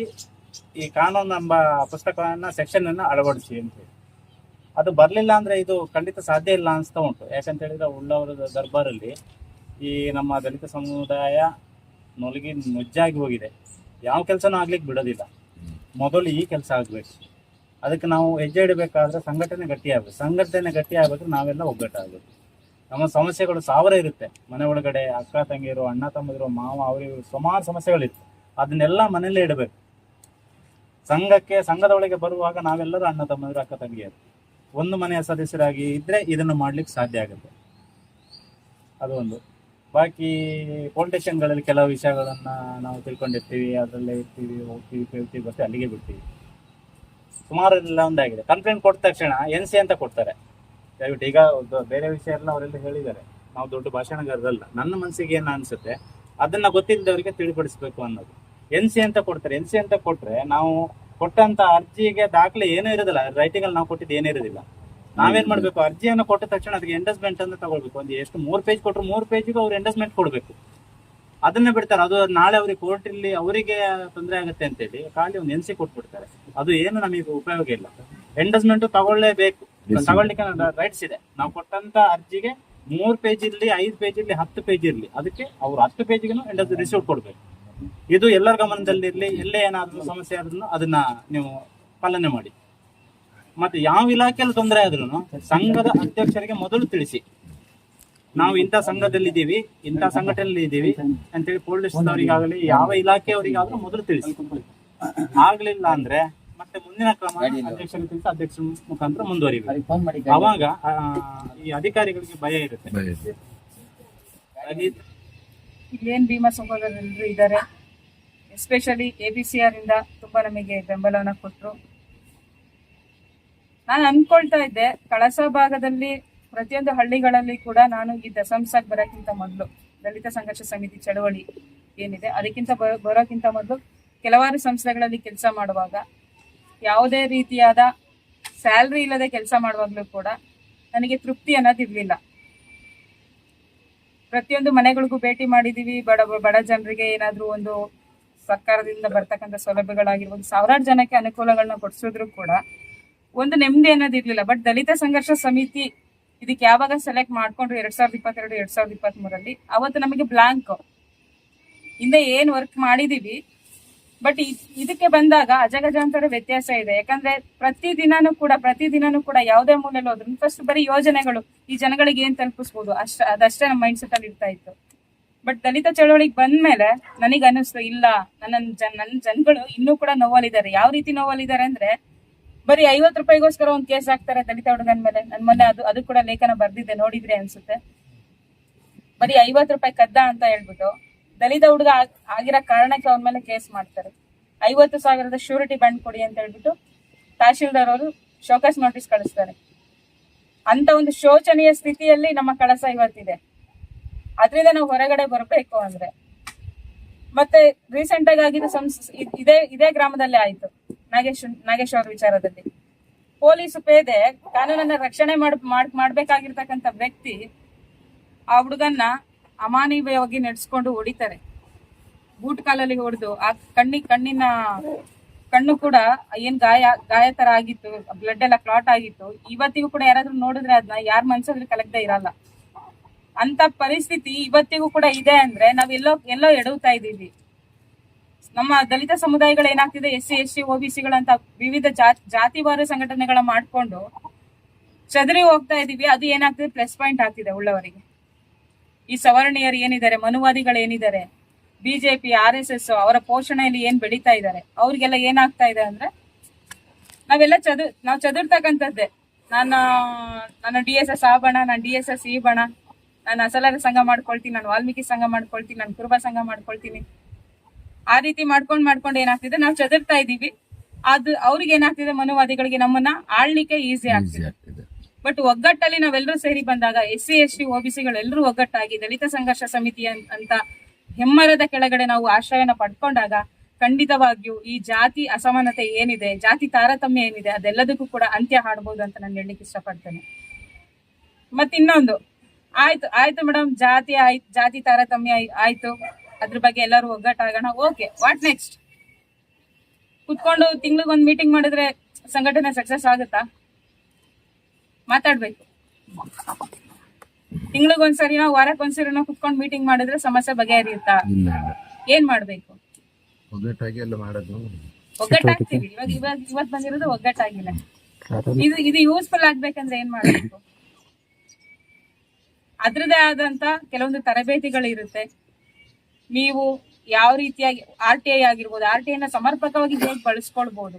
ಈ ಕಾನೂನು ಎಂಬ ಪುಸ್ತಕವನ್ನ ಸೆಕ್ಷನ್ ಅನ್ನು ಅಳವಡಿಸಿ ಅಂತ ಹೇಳಿ. ಅದು ಬರಲಿಲ್ಲ ಅಂದ್ರೆ ಇದು ಖಂಡಿತ ಸಾಧ್ಯ ಇಲ್ಲ ಅನಿಸ್ತಾ ಉಂಟು. ಯಾಕಂತ ಹೇಳಿದ್ರೆ ಉಳ್ಳವರ ದರ್ಬಾರಲ್ಲಿ ಈ ನಮ್ಮ ದಲಿತ ಸಮುದಾಯ ನೊಲಗಿ ನುಜ್ಜಾಗಿ ಹೋಗಿದೆ. ಯಾವ ಕೆಲಸನೂ ಆಗ್ಲಿಕ್ಕೆ ಬಿಡೋದಿಲ್ಲ. ಮೊದಲು ಈ ಕೆಲಸ ಆಗಬೇಕು. ಅದಕ್ಕೆ ನಾವು ಹೆಜ್ಜೆ ಇಡಬೇಕಾದ್ರೆ ಸಂಘಟನೆ ಗಟ್ಟಿ ಆಗ್ಬೇಕು ಸಂಘಟನೆ ಗಟ್ಟಿ ಆಗ್ಬೇಕಾದ್ರೆ ನಾವೆಲ್ಲ ಒಗ್ಗಟ್ಟಾಗಬೇಕು ನಮ್ಮ ಸಮಸ್ಯೆಗಳು ಸಾವಿರ ಇರುತ್ತೆ. ಮನೆ ಒಳಗಡೆ ಅಕ್ಕ, ತಂಗಿರು, ಅಣ್ಣ, ತಮ್ಮದಿರು, ಮಾವ, ಅವರಿಗೂ ಸುಮಾರು ಸಮಸ್ಯೆಗಳಿತ್ತು. ಅದನ್ನೆಲ್ಲ ಮನೆಯಲ್ಲೇ ಇಡಬೇಕು. ಸಂಘಕ್ಕೆ, ಸಂಘದ ಒಳಗೆ ಬರುವಾಗ ನಾವೆಲ್ಲರೂ ಅಣ್ಣ, ತಮ್ಮದಿರು, ಅಕ್ಕ, ತಂಗಿಯರು. ಒಂದು ಮನೆಯ ಸದಸ್ಯರಾಗಿ ಇದ್ರೆ ಇದನ್ನು ಮಾಡ್ಲಿಕ್ಕೆ ಸಾಧ್ಯ ಆಗುತ್ತೆ. ಅದು ಒಂದು. ಬಾಕಿ ಫೌಂಡೇಶನ್ಗಳಲ್ಲಿ ಕೆಲವು ವಿಷಯಗಳನ್ನ ನಾವು ತಿಳ್ಕೊಂಡಿರ್ತೀವಿ, ಅದರಲ್ಲೇ ಇರ್ತೀವಿ, ಹೋಗ್ತೀವಿ, ಕೇಳ್ತೀವಿ ಬರ್ತೀವಿ ಅಲ್ಲಿಗೆ ಬಿಡ್ತೀವಿ. ಸುಮಾರು ಎಲ್ಲ ಒಂದಾಗಿದೆ. ಕಂಪ್ಲೇಂಟ್ ಕೊಟ್ಟ ತಕ್ಷಣ ಎನ್ ಸಿ ಅಂತ ಕೊಡ್ತಾರೆ. ದಯವಿಟ್ಟು ಈಗ ಬೇರೆ ವಿಷಯ ಎಲ್ಲ ಅವರೆಲ್ಲ ಹೇಳಿದ್ದಾರೆ. ನಾವು ದೊಡ್ಡ ಭಾಷಣಗಾರರಲ್ಲ. ನನ್ನ ಮನಸ್ಸಿಗೆ ಏನು ಅನ್ಸುತ್ತೆ? ಅದನ್ನ ಗೊತ್ತಿಲ್ಲದವರಿಗೆ ತಿಳಿಪಡಿಸ್ಬೇಕು ಅನ್ನೋದು. ಎನ್ ಸಿ ಅಂತ ಕೊಡ್ತಾರೆ. ಎನ್ ಸಿ ಅಂತ ಕೊಟ್ರೆ ನಾವು ಕೊಟ್ಟಂತ ಅರ್ಜಿಗೆ ದಾಖಲೆ ಏನೂ ಇರೋದಿಲ್ಲ. ರೈಟಿಂಗ್ ಅಲ್ಲಿ ನಾವು ಕೊಟ್ಟಿದ್ದು ಏನೂ ಇರೋದಿಲ್ಲ. ನಾವೇನ್ ಮಾಡ್ಬೇಕು? ಅರ್ಜಿಯನ್ನು ಕೊಟ್ಟ ತಕ್ಷಣ ಅದಕ್ಕೆ ಎಂಡಸ್ಮೆಂಟ್ ಅಂತ ತಗೊಳ್ಬೇಕು. ಒಂದು ಎಷ್ಟು ಮೂರು ಪೇಜ್ ಕೊಟ್ಟರು ಮೂರು ಪೇಜ್ಗೂ ಅವ್ರು ಎಂಡಸ್ಮೆಂಟ್ ಕೊಡ್ಬೇಕು. ಅದನ್ನೇ ಬಿಡ್ತಾರೆ. ಅದು ನಾಳೆ ಅವ್ರಿಗೆ ಕೋರ್ಟ್ ಇಲ್ಲಿ ಅವರಿಗೆ ತೊಂದರೆ ಆಗುತ್ತೆ ಅಂತೇಳಿ ಖಾಲಿ ಒಂದು ಎನ್ ಸಿ ಕೊಟ್ಬಿಡ್ತಾರೆ. ಅದು ಏನು ನಮಗೆ ಉಪಯೋಗ ಇಲ್ಲ. ಎಂಡಸ್ಮೆಂಟ್ ತಗೊಳ್ಳೇಬೇಕು. ತಗೊಳ್ಳಿಕ್ಕೆ ರೈಟ್ಸ್ ಇದೆ. ನಾವು ಕೊಟ್ಟಂತ ಅರ್ಜಿಗೆ ಮೂರ್ ಪೇಜ್ ಇರ್ಲಿ, ಐದು ಪೇಜ್ ಇರ್ಲಿ, ಹತ್ತು ಪೇಜ್ ಇರ್ಲಿ. ಅದಕ್ಕೆ ಅವ್ರು ಹತ್ತು ಪೇಜ್ಗೂ ಎಂಡಸ್ ರಿಸೀವ್ ಕೊಡ್ಬೇಕು. ಇದು ಎಲ್ಲರ ಗಮನದಲ್ಲಿರ್ಲಿ ಎಲ್ಲೇ ಏನಾದ್ರೂ ಸಮಸ್ಯೆ ಆದ್ರೂ ಅದನ್ನ ನೀವು ಪಾಲನೆ ಮಾಡಿ. ಮತ್ತೆ ಯಾವ ಇಲಾಖೆಯಲ್ಲಿ ತೊಂದರೆ ಆದ್ರೂ ಸಂಘದ ಅಧ್ಯಕ್ಷರಿಗೆ ಮೊದಲು ತಿಳಿಸಿ. ನಾವು ಇಂಥ ಸಂಘದಲ್ಲಿ ಇದ್ದೀವಿ ಇಂಥ ಸಂಘಟನೆಯಲ್ಲಿ ಇದ್ದೀವಿ ಅಂತೇಳಿ ಪೊಲೀಸ್ ಅವರಿಗಾಗಲಿ ಯಾವ ಇಲಾಖೆಯವರಿಗಾದ್ರೂ ಮೊದಲು ತಿಳಿಸಿ. ಆಗ್ಲಿಲ್ಲ ಅಂದ್ರೆ ಮತ್ತೆ ಮುಂದಿನ ಕ್ರಮ ಅಧ್ಯಕ್ಷರ ಅಧ್ಯಕ್ಷರ ಮುಖಾಂತರ ಮುಂದುವರಿಬೇಕು. ಅವಾಗ ಈ ಅಧಿಕಾರಿಗಳಿಗೆ ಭಯ ಇರುತ್ತೆ. ಇಲ್ಲೇನ್ ಭೀಮಾ ಸಹೋದರರೆಲ್ಲರೂ ಇದ್ದಾರೆ especially A B C R ಇಂದ ತುಂಬಾ ನಮಗೆ ಬೆಂಬಲವನ್ನ ಕೊಟ್ರು. ನಾನು ಅನ್ಕೊಳ್ತಾ ಇದ್ದೆ ಕಳಸ ಭಾಗದಲ್ಲಿ ಪ್ರತಿಯೊಂದು ಹಳ್ಳಿಗಳಲ್ಲಿ ಕೂಡ ನಾನು ಈ ದಸಂಸಕ್ ಬರೋಕ್ಕಿಂತ ಮೊದಲು ದಲಿತ ಸಂಘರ್ಷ ಸಮಿತಿ ಚಳವಳಿ ಏನಿದೆ ಅದಕ್ಕಿಂತ ಬರೋ- ಬರೋಕ್ಕಿಂತ ಮೊದಲು ಕೆಲವಾರು ಸಂಸ್ಥೆಗಳಲ್ಲಿ ಕೆಲಸ ಮಾಡುವಾಗ ಯಾವುದೇ ರೀತಿಯಾದ ಸ್ಯಾಲ್ರಿ ಇಲ್ಲದೆ ಕೆಲಸ ಮಾಡುವಾಗಲೂ ಕೂಡ ನನಗೆ ತೃಪ್ತಿ ಅನ್ನೋದಿರ್ಲಿಲ್ಲ ಪ್ರತಿಯೊಂದು ಮನೆಗಳಿಗೂ ಭೇಟಿ ಮಾಡಿದೀವಿ. ಬಡ ಬಡ ಜನರಿಗೆ ಏನಾದರೂ ಒಂದು ಸರ್ಕಾರದಿಂದ ಬರ್ತಕ್ಕಂಥ ಸೌಲಭ್ಯಗಳಾಗಿರ್ಬೋದು ಸಾವಿರಾರು ಜನಕ್ಕೆ ಅನುಕೂಲಗಳನ್ನ ಕೊಡಿಸಿದ್ರು ಕೂಡ ಒಂದು ನೆಮ್ಮದಿ ಅನ್ನೋದು ಇರಲಿಲ್ಲ. ಬಟ್ ದಲಿತ ಸಂಘರ್ಷ ಸಮಿತಿ ಇದಕ್ಕೆ ಯಾವಾಗ ಸೆಲೆಕ್ಟ್ ಮಾಡ್ಕೊಂಡ್ರು ಎರಡ್ ಸಾವಿರದ ಇಪ್ಪತ್ತೆರಡು, ಎರಡ್ ಸಾವಿರದ ಇಪ್ಪತ್ತ್ ಮೂರಲ್ಲಿ ಅವತ್ತು ನಮಗೆ ಬ್ಲಾಂಕ್. ಹಿಂದೆ ಏನ್ ವರ್ಕ್ ಮಾಡಿದೀವಿ ಬಟ್ ಇದಕ್ಕೆ ಬಂದಾಗ ಅಜಗಜಾಂತರ ವ್ಯತ್ಯಾಸ ಇದೆ. ಯಾಕಂದ್ರೆ ಪ್ರತಿ ದಿನಾನು ಕೂಡ, ಪ್ರತಿ ದಿನಾನು ಕೂಡ ಯಾವುದೇ ಮೂಲೆಯಲ್ಲಿ ಹೋದ್ರು ಫಸ್ಟ್ ಬರೀ ಯೋಜನೆಗಳು ಈ ಜನಗಳಿಗೆ ಏನ್ ತಲುಪಿಸ್ಬೋದು? ಅಷ್ಟ, ಅದಷ್ಟೇ ನಮ್ಮ ಮೈಂಡ್ ಸೆಟ್ ಅಲ್ಲಿ ಇರ್ತಾ ಇತ್ತು. ಬಟ್ ದಲಿತ ಚಳವಳಿಗೆ ಬಂದ್ಮೇಲೆ ನನಗೆ ಅನಿಸ್ತು ಇಲ್ಲ, ನನ್ನ ಜನ, ನನ್ನ ಜನಗಳು ಇನ್ನೂ ಕೂಡ ನೋವಲ್ಲಿದ್ದಾರೆ. ಯಾವ ರೀತಿ ನೋವಲ್ಲಿದ್ದಾರೆ ಅಂದ್ರೆ, ಬರೀ ಐವತ್ತು ರೂಪಾಯಿಗೋಸ್ಕರ ಒಂದ್ ಕೇಸ್ ಹಾಕ್ತಾರೆ ದಲಿತ ಹುಡುಗನ ಮೇಲೆ. ನನ್ ಮೊನ್ನೆ ಅದು ಅದು ಕೂಡ ಲೇಖನ ಬರ್ದಿದ್ದೆ, ನೋಡಿದ್ರೆ ಅನ್ಸುತ್ತೆ. ಬರೀ ಐವತ್ತು ರೂಪಾಯಿ ಕದ್ದ ಅಂತ ಹೇಳ್ಬಿಟ್ಟು ದಲಿತ ಹುಡುಗ ಆಗ್- ಆಗಿರೋ ಕಾರಣಕ್ಕೆ ಅವ್ರ ಮೇಲೆ ಕೇಸ್ ಮಾಡ್ತಾರೆ. ಐವತ್ತು ಸಾವಿರದ ಶ್ಯೂರಿಟಿ ಬಾಂಡ್ ಕೊಡಿ ಅಂತ ಹೇಳ್ಬಿಟ್ಟು ತಹಶೀಲ್ದಾರ್ ಅವರು ಶೋಕಸ್ ನೋಟಿಸ್ ಕಳಿಸ್ತಾರೆ. ಅಂತ ಒಂದು ಶೋಚನೀಯ ಸ್ಥಿತಿಯಲ್ಲಿ ನಮ್ಮ ಕಳಸ ಇವತ್ತಿದೆ. ಅದರಿಂದ ನಾವು ಹೊರಗಡೆ ಬರಬೇಕು ಅಂದ್ರೆ. ಮತ್ತೆ ರೀಸೆಂಟ್ ಆಗಿ ಆಗಿದ್ದು ಸಂಸ್ ಇದ್- ಇದೇ ಗ್ರಾಮದಲ್ಲೇ ಆಯ್ತು. ನಾಗೇಶ್ ನಾಗೇಶ್ ಅವ್ರ ವಿಚಾರದಲ್ಲಿ. ಪೊಲೀಸ್ ಪೇದೆ ಕಾನೂನನ್ನ ರಕ್ಷಣೆ ಮಾಡ್- ಮಾಡ್ಬೇಕಾಗಿರ್ತಕ್ಕಂಥ ವ್ಯಕ್ತಿ ಆ ಹುಡುಗನ್ನ ಅಮಾನವೀಯವಾಗಿ ನಡೆಸ್ಕೊಂಡು ಹೊಡಿತಾರೆ. ಬೂಟ್ ಕಾಲಲ್ಲಿ ಹೊಡೆದು ಆ ಕಣ್ಣಿ ಕಣ್ಣಿನ ಕಣ್ಣು ಕೂಡ ಏನ್ ಗಾಯ ಗಾಯ ತರ ಆಗಿತ್ತು ಬ್ಲಡ್ ಎಲ್ಲ ಕ್ಲಾಟ್ ಆಗಿತ್ತು. ಇವತ್ತಿಗೂ ಕೂಡ ಯಾರಾದ್ರೂ ನೋಡಿದ್ರೆ ಅದನ್ನ ಯಾರ ಮನ್ಸಲ್ಲಿ ಕಲಗದೆ ಇರಲ್ಲ. ಅಂತ ಪರಿಸ್ಥಿತಿ ಇವತ್ತಿಗೂ ಕೂಡ ಇದೆ ಅಂದ್ರೆ ನಾವ್ ಎಲ್ಲೋ ಎಲ್ಲೋ ಎಡವ್ತಾ ಇದೀವಿ ನಮ್ಮ ದಲಿತ ಸಮುದಾಯಗಳು ಏನಾಗ್ತಿದೆ ಎಸ್ ಸಿ ಎಸ್ ಸಿ ಸಿಗಳಂತ ವಿವಿಧ ಜಾ- ಜಾತಿವಾರು ಸಂಘಟನೆಗಳ ಮಾಡ್ಕೊಂಡು ಚದರಿ ಹೋಗ್ತಾ ಇದೀವಿ ಅದು ಏನಾಗ್ತಿದೆ ಪ್ಲಸ್ ಪಾಯಿಂಟ್ ಆಗ್ತಿದೆ ಉಳ್ಳವರಿಗೆ. ಈ ಸವರ್ಣೀಯರು ಏನಿದ್ದಾರೆ? ಮನುವಾದಿಗಳು ಏನಿದ್ದಾರೆ ಬಿಜೆಪಿ, ಆರ್ ಎಸ್ ಎಸ್ ಅವರ ಪೋಷಣೆಯಲ್ಲಿ ಏನ್ ಬೆಳೀತಾ ಇದ್ದಾರೆ? ಅವ್ರಿಗೆಲ್ಲ ಏನಾಗ್ತಾ ಇದೆ ಅಂದ್ರೆ ನಾವೆಲ್ಲ ಚದು, ನಾವು ಚದುರ್ತಕ್ಕಂಥದ್ದೇ. ನಾನು ನಾನು ಡಿ ಎಸ್ ಎಸ್ ಆ ಬಣ ನಾನು ಡಿ ಎಸ್ ಎಸ್ ಈ ಬಣ ನಾನು ಅಸಲರ ಸಂಘ ಮಾಡ್ಕೊಳ್ತೀನಿ, ನಾನು ವಾಲ್ಮೀಕಿ ಸಂಘ ಮಾಡ್ಕೊಳ್ತೀನಿ, ನಾನು ಕುರುಬ ಸಂಘ ಮಾಡ್ಕೊಳ್ತೀನಿ. ಆ ರೀತಿ ಮಾಡ್ಕೊಂಡ್ ಮಾಡ್ಕೊಂಡು ಏನಾಗ್ತಿದೆ? ನಾವು ಚದುರ್ತಾ ಇದೀವಿ ಅದು ಅವ್ರಿಗೆ ಏನಾಗ್ತಿದೆ ಮನುವಾದಿಗಳಿಗೆ? ನಮ್ಮನ್ನ ಆಳ್ಲಿಕ್ಕೆ ಈಸಿ ಆಗ್ತಿದೆ. ಬಟ್ ಒಗ್ಗಟ್ಟಲ್ಲಿ ನಾವೆಲ್ಲರೂ ಸೇರಿ ಬಂದಾಗ ಎಸ್ ಸಿ ಎಸ್ ಟಿ ಎಲ್ಲರೂ ಒಗ್ಗಟ್ಟಾಗಿ ದಲಿತ ಸಂಘರ್ಷ ಸಮಿತಿ ಅಂತ ಹೆಮ್ಮರದ ಕೆಳಗಡೆ ನಾವು ಆಶ್ರಯನ ಪಡ್ಕೊಂಡಾಗ ಖಂಡಿತವಾಗಿಯೂ ಈ ಜಾತಿ ಅಸಮಾನತೆ ಏನಿದೆ, ಜಾತಿ ತಾರತಮ್ಯ ಏನಿದೆ, ಅದೆಲ್ಲದಕ್ಕೂ ಕೂಡ ಅಂತ್ಯ ಹಾಡಬಹುದು ಅಂತ ನಾನು ಹೇಳಲಿಕ್ಕೆ ಇಷ್ಟಪಡ್ತೇನೆ. ಮತ್ತೆ ಇನ್ನೊಂದು. ಆಯ್ತು ಆಯ್ತು ಮೇಡಮ್ ಜಾತಿ ಆಯ್ತು, ಜಾತಿ ತಾರತಮ್ಯ ಆಯ್- ಆಯ್ತು. ಅದ್ರ ಬಗ್ಗೆ ಎಲ್ಲರೂ ಒಗ್ಗಟ್ಟಾಗೋಣ. ಓಕೆ ವಾಟ್ ನೆಕ್ಸ್ಟ್ ಕುತ್ಕೊಂಡು ತಿಂಗ್ಳಿಗೊಂದು ಮೀಟಿಂಗ್ ಮಾಡಿದ್ರೆ ಸಂಘಟನೆ ಸಕ್ಸಸ್ ಆಗುತ್ತಾ? ಮಾತಾಡ್ಬೇಕು. ತಿಂಗಳಿಗೊಂದ್ಸರಿನೋ ವಾರಕ್ಕೊಂದ್ಸರಿನೋ ಕುತ್ಕೊಂಡು ಮೀಟಿಂಗ್ ಮಾಡಿದ್ರೆ ಸಮಸ್ಯೆ ಬಗೆಹರಿಯುತ್ತಾ? ಏನ್ ಮಾಡ್ಬೇಕು? ಒಗ್ಗಟ್ಟಾಗ್ತೀವಿ. ಇವಾಗ ಇವಾಗ ಇವತ್ ಬಂದಿರೋದು ಒಗ್ಗಟ್ಟಾಗಿಲ್ಲ. ಇದು ಇದು ಯೂಸ್ಫುಲ್ ಆಗ್ಬೇಕಂದ್ರೆ ಏನ್ ಮಾಡ್ಬೇಕು? ಅದ್ರದೇ ಆದಂತ ಕೆಲವೊಂದು ತರಬೇತಿಗಳು ಇರುತ್ತೆ ನೀವು ಯಾವ ರೀತಿಯಾಗಿ ಆರ್ ಟಿ ಐ ಆಗಿರ್ಬೋದು ಆರ್ ಟಿ ಐನ ಸಮರ್ಪಕವಾಗಿ ಹೇಗೆ ಬಳಸ್ಕೊಳ್ಬಹುದು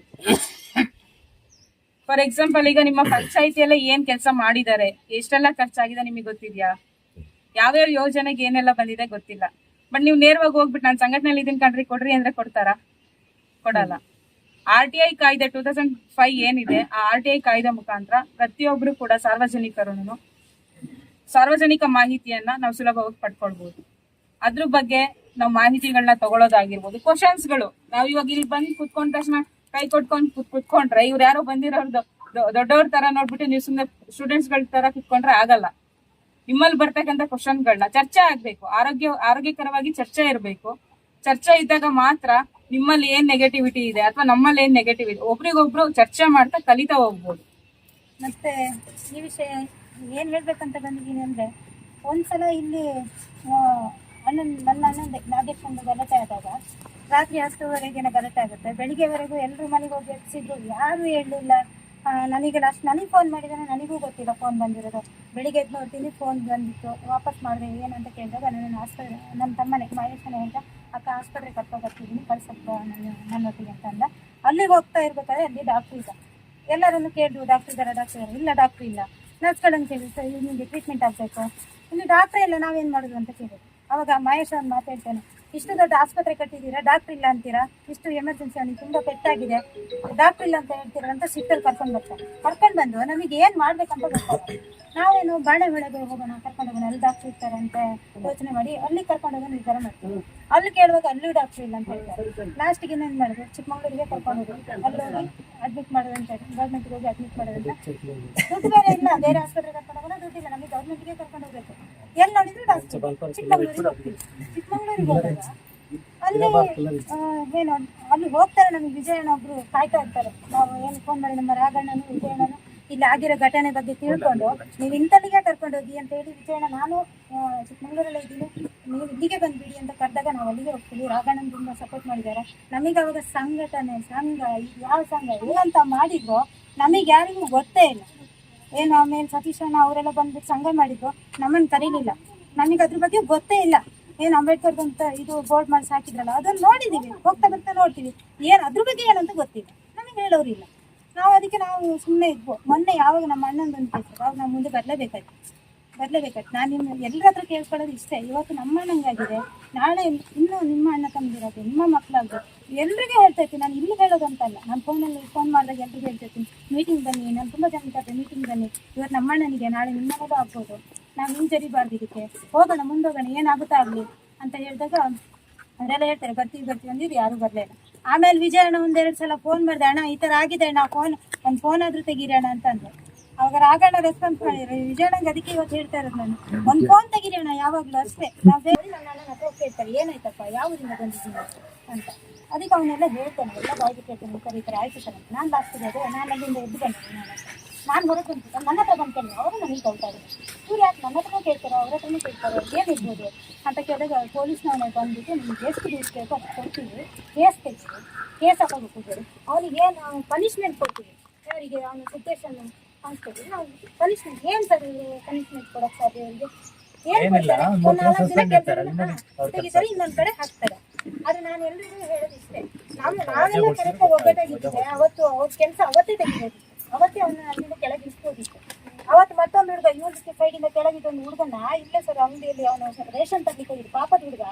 ಫಾರ್ ಎಕ್ಸಾಂಪಲ್ ಈಗ ನಿಮ್ಮ ಪಂಚಾಯಿತಿಯಲ್ಲ ಏನ್ ಕೆಲಸ ಮಾಡಿದ್ದಾರೆ? ಎಷ್ಟೆಲ್ಲ ಖರ್ಚಾಗಿದೆ ನಿಮಗೆ ಗೊತ್ತಿದ್ಯಾ? ಯಾವ್ಯಾವ ಯೋಜನೆಗೆ ಏನೆಲ್ಲ ಬಂದಿದೆ ಗೊತ್ತಿಲ್ಲ. ಬಟ್ ನೀವು ನೇರವಾಗಿ ಹೋಗ್ಬಿಟ್ಟು ನಾನು ಸಂಘಟನೆಯಲ್ಲಿ ಇದನ್ನ ಕಂಡ್ರಿ ಕೊಡ್ರಿ ಅಂದ್ರೆ ಕೊಡ್ತಾರಾ? ಕೊಡಲ್ಲ. ಆರ್ ಟಿ ಐ ಕಾಯ್ದೆ ಟೂ ತೌಸಂಡ್ ಫೈವ್ ಏನಿದೆ, ಆ ಆರ್ ಟಿ ಐ ಕಾಯ್ದೆ ಮುಖಾಂತರ ಪ್ರತಿಯೊಬ್ರು ಕೂಡ ಸಾರ್ವಜನಿಕರು ಸಾರ್ವಜನಿಕ ಮಾಹಿತಿಯನ್ನ ನಾವು ಸುಲಭವಾಗಿ ಪಡ್ಕೊಳ್ಬಹುದು ಅದ್ರ ಬಗ್ಗೆ ನಾವು ಮಾಹಿತಿಗಳನ್ನ ತಗೊಳೋದಾಗಿರ್ಬೋದು. ಕ್ವಶನ್ಸ್ಗಳು ನಾವು ಇವಾಗ ಇಲ್ಲಿ ಬಂದು ಕುತ್ಕೊಂಡ ತಕ್ಷಣ ಕೈ ಕೊಟ್ಕೊಂಡ್ ಕುತ್- ಕುತ್ಕೊಂಡ್ರೆ ಇವ್ರು ಯಾರೋ ಬಂದಿರೋರ್ದು ದೊಡ್ಡವ್ರ ತರ ನೋಡ್ಬಿಟ್ಟು ನೀವು ಸುಮ್ಮನೆ ಸ್ಟೂಡೆಂಟ್ಸ್ಗಳ ತರ ಕುತ್ಕೊಂಡ್ರೆ ಆಗಲ್ಲ. ನಿಮ್ಮಲ್ಲಿ ಬರ್ತಕ್ಕಂಥ ಕ್ವಶನ್ಗಳನ್ನ ಚರ್ಚೆ ಆಗ್ಬೇಕು. ಆರೋಗ್ಯ, ಆರೋಗ್ಯಕರವಾಗಿ ಚರ್ಚೆ ಇರಬೇಕು. ಚರ್ಚೆ ಇದ್ದಾಗ ಮಾತ್ರ ನಿಮ್ಮಲ್ಲಿ ಏನ್ ನೆಗೆಟಿವಿಟಿ ಇದೆ ಅಥವಾ ನಮ್ಮಲ್ಲಿ ಏನ್ ನೆಗೆಟಿವ್ ಇದೆ ಒಬ್ರಿಗೊಬ್ರು ಚರ್ಚೆ ಮಾಡ್ತಾ ಕಲಿತಾ ಹೋಗ್ಬೋದು. ಮತ್ತೆ ಈ ವಿಷಯ ಏನು ಹೇಳ್ಬೇಕಂತ ಬಂದಿದ್ದೀನಿ ಅಂದ್ರೆ ಒಂದ್ಸಲ ಇಲ್ಲಿ ಅಣ್ಣನ್, ನನ್ನ ಅಣ್ಣನ ನಾಗೇಶ್ ಗಲಾಟೆ ಆದಾಗ ರಾತ್ರಿ ಗಲಾಟೆ ಆಗುತ್ತೆ. ಬೆಳಿಗ್ಗೆವರೆಗೂ ಎಲ್ಲರೂ ಮನೆಗೆ ಹೋಗಿ ಎಬ್ಸಿದ್ರು, ಯಾರು ಹೇಳಲಿಲ್ಲ. ನನಗೆ ಲಾಸ್ಟ್ ನನಗೆ ಫೋನ್ ಮಾಡಿದರೆ ನನಗೂ ಗೊತ್ತಿಲ್ಲ ಫೋನ್ ಬಂದಿರೋದು. ಬೆಳಿಗ್ಗೆ ಎದ್ದು ನೋಡ್ತೀನಿ ಫೋನ್ ಬಂದಿತ್ತು. ವಾಪಸ್ ಮಾಡಿದೆ ಏನಂತ ಕೇಳಿದಾಗ ನನ್ನ ಆಸ್ಪತ್ರೆ ನಮ್ಮ ತಮ್ಮನೆ ಮಹೇಶನ ಅಂತ ಅಕ್ಕ ಆಸ್ಪತ್ರೆಗೆ ಕರ್ಕೊಂಡು ಬರ್ತಿದ್ದೀನಿ ಕಳ್ಸಪ್ಪ ನನ್ನ, ನನ್ನೊಟ್ಟಿಗೆ ಅಂತ ಅಂದ. ಅಲ್ಲಿಗೆ ಹೋಗ್ತಾ ಇರ್ಬೇಕಾದ್ರೆ ಅಲ್ಲಿ ಡಾಕ್ಟ್ರ್ ಇಲ್ಲ. ಎಲ್ಲರನ್ನು ಕೇಳಿದ್ರು ಡಾಕ್ಟ್ರ್ ಇದ್ದಾರೆ ಡಾಕ್ಟರ್ ಇಲ್ಲ ಡಾಕ್ಟ್ರ್ ಇಲ್ಲ. ನರ್ಸ್ಗಳನ್ನು ಕೇಳಿದ್ರು, ಸರ್, ನಿಮಗೆ ಟ್ರೀಟ್ಮೆಂಟ್ ಆಗಬೇಕು. ಇಲ್ಲಿ ಡಾಕ್ಟ್ರೇ ಇಲ್ಲ, ನಾವೇನು ಮಾಡೋದು ಅಂತ ಕೇಳಿದ್ರು. ಅವಾಗ ಮಹೇಶ್ ಅವ್ನು ಮಾತಾಡ್ತಾನೆ ಇಷ್ಟು ದೊಡ್ಡ ಆಸ್ಪತ್ರೆ ಕಟ್ಟಿದ್ದೀರಾ? ಡಾಕ್ಟರ್ ಇಲ್ಲ ಅಂತೀರಾ? ಇಷ್ಟು ಎಮರ್ಜೆನ್ಸಿ ಅವನಿಗೆ ತುಂಬ ಪೆಟ್ಟಾಗಿದೆ. ಡಾಕ್ಟರ್ ಇಲ್ಲ ಅಂತ ಹೇಳ್ತೀರಾ ಅಂತ ಸಿಟ್ಟಲ್ಲಿ ಕರ್ಕೊಂಡು ಬರ್ತಾರೆ ಕರ್ಕೊಂಡು ಬಂದು ನಮಗೆ ಏನು ಮಾಡ್ಬೇಕಂತ ಗೊತ್ತಾಗ ನಾವೇನು ಬಾಳೆ ಬೆಳೆಗೆ ಹೋಗೋಣ, ಕರ್ಕೊಂಡು ಹೋಗೋಣ, ಅಲ್ಲಿ ಡಾಕ್ಟರ್ ಇರ್ತಾರೆ ಅಂತ ಯೋಚನೆ ಮಾಡಿ ಅಲ್ಲಿ ಕರ್ಕೊಂಡು ಹೋಗೋ ನಿರ್ಧಾರ ಮಾಡ್ತೀವಿ. ಅಲ್ಲಿ ಕೇಳುವಾಗ ಅಲ್ಲೂ ಡಾಕ್ಟರ್ ಇಲ್ಲ ಅಂತ ಹೇಳ್ತಾರೆ. ಲಾಸ್ಟಿಗೆ ಇನ್ನೇನು ಮಾಡಿದ್ರು. ಚಿಕ್ಕಮಂಗ್ಳೂರಿಗೆ ಕರ್ಕೊಂಡು ಹೋಗಿ ಅಲ್ಲಿ ಹೋಗಿ ಅಡ್ಮಿಟ್ ಮಾಡೋದು ಅಂತ ಗೌರ್ಮೆಂಟ್ಗೆ ಹೋಗಿ ಅಡ್ಮಿಟ್ ಮಾಡೋದಂತ ದುಡ್ಡು ಬೇರೆ ಇಲ್ಲ. ಬೇರೆ ಆಸ್ಪತ್ರೆ ಕರ್ಕೊಂಡು ಹೋಗೋಣ, ದುಡ್ಡಿಲ್ಲ. ನಮಗೆ ಗೌರ್ಮೆಂಟ್ಗೆ ಕರ್ಕೊಂಡು ಹೋಗ್ಬೇಕು. ಎಲ್ಲಿ ನೋಡಿದ್ರು ಡಾಕ್ಟರ್. ಚಿಕ್ಕಮಂಗ್ಳೂರಿಗೆ ಹೋಗ್ತೀವಿ ಚಿಕ್ಕಮಂಗ್ಳೂರಿಗೆ ಹೋದಾಗ ಅಲ್ಲಿ ಏನು ಅಲ್ಲಿ ಹೋಗ್ತಾರೆ ನಮ್ಗೆ ವಿಜಯಣ್ಣ ಒಬ್ರು ಕಾಯ್ತಾ ಇರ್ತಾರೆ. ನಾವು ಏನು ಫೋನ್ ಮಾಡಿ ನಮ್ಮ ರಾಘಣ್ಣನು ವಿಜಯಣ್ಣನು ಇಲ್ಲಿ ಆಗಿರೋ ಘಟನೆ ಬಗ್ಗೆ ತಿಳ್ಕೊಂಡು ನೀವು ಇಂಥಲ್ಲಿಗೆ ಕರ್ಕೊಂಡು ಹೋಗಿ ಅಂತ ಹೇಳಿ ವಿಜಯಣ್ಣ ನಾನು ಚಿಕ್ಕಮಂಗ್ಳೂರಲ್ಲೇ ಚಿಕ್ಕಮಗಳೂರಲ್ಲೇ ಇದ್ದೀನಿ. ನೀವು ಇಲ್ಲಿಗೆ ಬಂದ್ಬಿಡಿ ಅಂತ ಕರೆದಾಗ ನಾವು ಅಲ್ಲಿಗೆ ಹೋಗ್ತೀವಿ. ರಾಘಣ್ಣನ ತುಂಬ ಸಪೋರ್ಟ್ ಮಾಡಿದ್ದಾರೆ. ನಮಗೆ ಅವಾಗ ಸಂಘಟನೆ ಸಂಘ ಯಾವ ಸಂಘ ಏನಂತ ಮಾಡಿದ್ರು ನಮಗೆ ಯಾರಿಗೂ ಗೊತ್ತೇ ಇಲ್ಲ. ಏನು ಆಮೇಲೆ ಸತೀಶ್ ಅಣ್ಣ ಅವರೆಲ್ಲ ಬಂದ್ಬಿಟ್ಟು ಸಂಘ ಮಾಡಿದ್ರು ನಮ್ಮನ್ನು ಕರೀಲಿಲ್ಲ. ನಮಗೆ ಅದ್ರ ಬಗ್ಗೆ ಗೊತ್ತೇ ಇಲ್ಲ. ಏನು ಅಂಬೇಡ್ಕರ್ ಅಂತ ಇದು ಬೋರ್ಡ್ ಮಾಡಿ ಹಾಕಿದ್ರಲ್ಲ, ಅದನ್ನು ನೋಡಿದ್ದೀವಿ ಹೋಗ್ತಾ ಬರ್ತಾ ನೋಡ್ತೀವಿ. ಏನು ಅದ್ರ ಬಗ್ಗೆ ಏನಂತ ಗೊತ್ತಿಲ್ಲ. ನಮಗೆ ಹೇಳೋರಿಲ್ಲ. ನಾವು ಅದಕ್ಕೆ ನಾವು ಸುಮ್ಮನೆ ಇದ್ವು. ಮೊನ್ನೆ ಯಾವಾಗ ನಮ್ಮ ಅಣ್ಣನ ಕೇಳ್ತಾರೆ ಅವಾಗ ನಾವು ಮುಂದೆ ಬರಲೇಬೇಕಾಯ್ತು. ಬರಲೇಬೇಕಾಯ್ತು. ನಾನು ನಿಮ್ಮ ಎಲ್ಲರ ಹತ್ರ ಕೇಳ್ಕೊಳ್ಳೋದು ಇಷ್ಟೇ. ಇವತ್ತು ನಮ್ಮ ಅಣ್ಣಂಗಾಗಿದೆ. ನಾಳೆ ಇನ್ನೂ ನಿಮ್ಮ ಅಣ್ಣ ತಮ್ಮದಿರೋದು ನಿಮ್ಮ ಮಕ್ಕಳಾಗ್ಬೋದು ಎಲ್ರಿಗೂ ಹೇಳ್ತಾ ಇರ್ತೀನಿ, ನಾನು ಇಲ್ಲಿ ಹೇಳೋದಂತಲ್ಲ. ನಾನು ಫೋನಲ್ಲಿ ಫೋನ್ ಮಾಡಿದಾಗ ಎಲ್ರಿಗೂ ಹೇಳ್ತಿರ್ತೀನಿ ಮೀಟಿಂಗ್ ಬನ್ನಿ, ನಾನು ತುಂಬ ಜನ ಇದ್ದಾರೆ ಮೀಟಿಂಗ್ ಬನ್ನಿ. ಇವತ್ತು ನಮ್ಮ ಅಣ್ಣನಿಗೆ ನಾಳೆ ನಿಮ್ಮನೆಗೂ ಆಗ್ಬೋದು ನಾವು ಹಿಂಜರಿಬಾರ್ದು ಇದಕ್ಕೆ. ಹೋಗೋಣ, ಮುಂದೋಗೋಣ, ಏನಾಗುತ್ತಾ ಆಗಲಿ? ಅಂತ ಹೇಳಿದಾಗ ಅವರೆಲ್ಲ ಹೇಳ್ತಾರೆ, ಬರ್ತೀವಿ ಬರ್ತೀವಿ ಅಂದಿದ್ದು ಯಾರು ಬರಲಿಲ್ಲ. ಆಮೇಲೆ ವಿಜಯ ಅಣ್ಣ ಒಂದೆರಡು ಸಲ ಫೋನ್ ಮಾಡಿದೆ, ಅಣ್ಣ, ಈ ಥರ ಆಗಿದೆ, ಅಣ್ಣ ಫೋನ್ ಒಂದು ಫೋನ್ ಆದರೂ ತೆಗೀರಿ ಅಣ್ಣ ಅವಾಗ ರಾಗಣ್ಣ ರೆಸ್ಪಾನ್ಸ್ ಮಾಡಿದ್ರು, ವಿಜಯಣ್ಣಂಗೆ ಅದಕ್ಕೆ ಇವತ್ತು ಹೇಳ್ತಾ ಇರೋದು ನಾನು. ಒಂದು ಫೋನ್ ತೆಗೀರಿ ಅಣ್ಣ, ಯಾವಾಗಲೂ ಅಷ್ಟೇ. ನಾವು ಬೇರೆ ನನ್ನ ಅಣ್ಣನ ಹತ್ರ ಕೇಳ್ತಾರೆ ಏನಾಯ್ತಪ್ಪ? ಯಾವುದರಿಂದ ಬಂದಿದ್ದೀನಿ ಅಂತ. ಅದಕ್ಕೆ ಅವನ್ನೆಲ್ಲ ಹೇಳ್ತಾನೆ ಎಲ್ಲ ಬಾಯ್ಗೆ ಕೇಳ್ತಾನೆ ಥರ ಆಯ್ತು ಸರ್ ಅಂತ. ನಾನು ಇದೆ ನಾನು ಅಲ್ಲಿಂದ ಎದ್ದು ಬಂದೆ ನಾನು. ನಾನು ಹೊರಗೆ ಬಂದು. ನನ್ನ ಹತ್ರ ಬಂದ್ಕೊಂಡು ಅವರು ನನಗೆ ಕಳ್ತಾರೆ ಇವ್ರು ಯಾಕೆ ನನ್ನ ಹತ್ರನೇ ಕೇಳ್ತಾರೆ ಅವ್ರ ಹತ್ರನೇ ಕೇಳ್ತಾರೆ ಏನಿರ್ಬೋದು ಅಂತ ಕೇಳಿದಾಗ ಪೊಲೀಸ್ನವನೇ ಬಂದ್ಬಿಟ್ಟು ನಿಮ್ಗೆ ಎಷ್ಟು ದುಡ್ಡು ಬೇಕೋ ಅಷ್ಟು ಕೊಡ್ತೀವಿ. ಕೇಸ್ ತೆಗೆಸಿ ಕೇಸ್ ಹಾಕೋಬೇಕು ಅವನಿಗೆ ಏನು ಪನಿಷ್ಮೆಂಟ್ ಕೊಡ್ತೀವಿ. ಅವರಿಗೆ ಅವನ ಸಿಚುವೇಶನ್ ಅನ್ಸ್ಕೊತೀವಿ ನಾವು ಪನಿಷ್ಮೆಂಟ್ ಏನು ಸರ್ ಪನಿಷ್ಮೆಂಟ್ ಕೊಡೋಕ್ಕೆ ಸಾಧ್ಯ ಅವರಿಗೆ? ಏನು ಕೊಡ್ತಾರೆ? ಇನ್ನೊಂದು ಕಡೆ ಹಾಕ್ತಾರೆ. ಅದು ನಾನು ಎಲ್ಲರಿಗೂ ಹೇಳೋದು ಇಷ್ಟೇ ನಾವು ನಾವೆಲ್ಲ ಕರೆಕ್ಟ್ ಒಗ್ಗಟ್ಟಾಗಿದ್ದರೆ ಅವತ್ತು ಅವ್ರ ಕೆಲಸ ಅವತ್ತೇ ತೆಗಿಬೋದಿತ್ತು ಅವತ್ತೇ ಅವನ್ನ ಅಲ್ಲಿಂದ ಕೆಳಗೆ ಇಸ್ಬೋದಿತ್ತು ಅವತ್ತು ಮತ್ತೊಂದು ಹುಡುಗ ಯೂನಿವರ್ಸಿಟಿ ಸೈಡಿಂದ ಕೆಳಗಿದ್ದ ಒಂದು ಹುಡುಗನ ಇಲ್ಲೇ ಸರ್ ಅಂಗಡಿಯಲ್ಲಿ ಅವನು ರೇಷನ್ ತರ್ಲಿಕ್ಕೆ ಹೋಗಿದ್ದು ಪಾಪದ ಹುಡುಗ